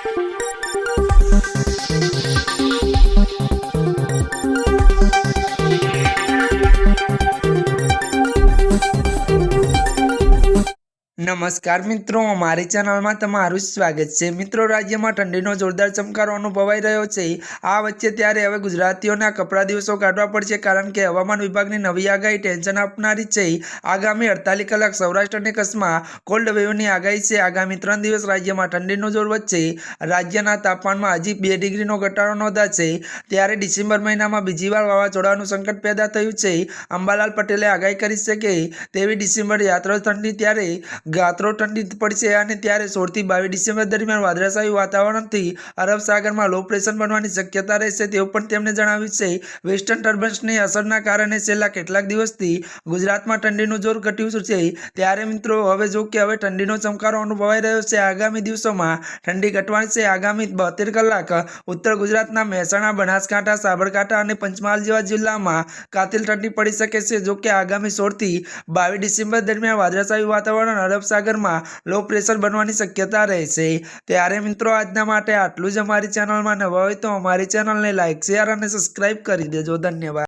Thank you. નમસ્કાર મિત્રો, મારી ચેનલમાં તમારું સ્વાગત છે. મિત્રો, રાજ્યમાં ઠંડીનો જોરદાર ચમકારો અનુભવાઈ રહ્યો છે. આ વચ્ચે ત્યારે હવે ગુજરાતીઓના કપડા દિવસો કાઢવા પડશે કારણ કે હવામાન વિભાગની નવી આગાહી ટેન્શન આપનારી છે. આગામી અડતાલીસ કલાક સૌરાષ્ટ્ર અને કચ્છમાં કોલ્ડ વેવની આગાહી છે. આગામી ત્રણ દિવસ રાજ્યમાં ઠંડીનો જોર વચ્ચે રાજ્યના તાપમાનમાં હજી બે ડિગ્રીનો ઘટાડો નોંધાશે ત્યારે ડિસેમ્બર મહિનામાં બીજી વાર વાવાઝોડાનું સંકટ પેદા થયું છે. અંબાલાલ પટેલે આગાહી કરી છે કે તેવી ડિસેમ્બર યાત્રા ઠંડી ત્યારે ગાત્રો ઠંડી પડશે અને ત્યારે સોળથી બાવીસ ડિસેમ્બર દરમિયાન વાદળાશાહી વાતાવરણથી અરબ સાગરમાં લો પ્રેશર બનવાની શક્યતા રહેશે તેવું પણ તેમણે જણાવ્યું છે. વેસ્ટર્ન ટર્બન્સની અસરના કારણે છેલ્લા કેટલાક દિવસથી ગુજરાતમાં ઠંડીનું જોર ઘટ્યું છે. ત્યારે મિત્રો, હવે જો કે હવે ઠંડીનો ચમકારો અનુભવાઈ રહ્યો છે. આગામી દિવસોમાં ઠંડી ઘટવાની છે. આગામી બોતેર કલાક ઉત્તર ગુજરાતના મહેસાણા, બનાસકાંઠા, સાબરકાંઠા અને પંચમહાલ જેવા જિલ્લામાં કાતિલ ઠંડી પડી શકે છે. જો કે આગામી સોળથી બાવીસ ડિસેમ્બર દરમિયાન વાદળાશાહી વાતાવરણ અરબ સાગરમાં લો પ્રેશર બનવાની શક્યતા રહેશે. ત્યારે મિત્રો, આજના માટે આટલું જ અમારી ચેનલમાં નવા હોય તો અમારી ચેનલને લાઇક શેર અને સબસ્ક્રાઈબ કરી દેજો. ધન્યવાદ.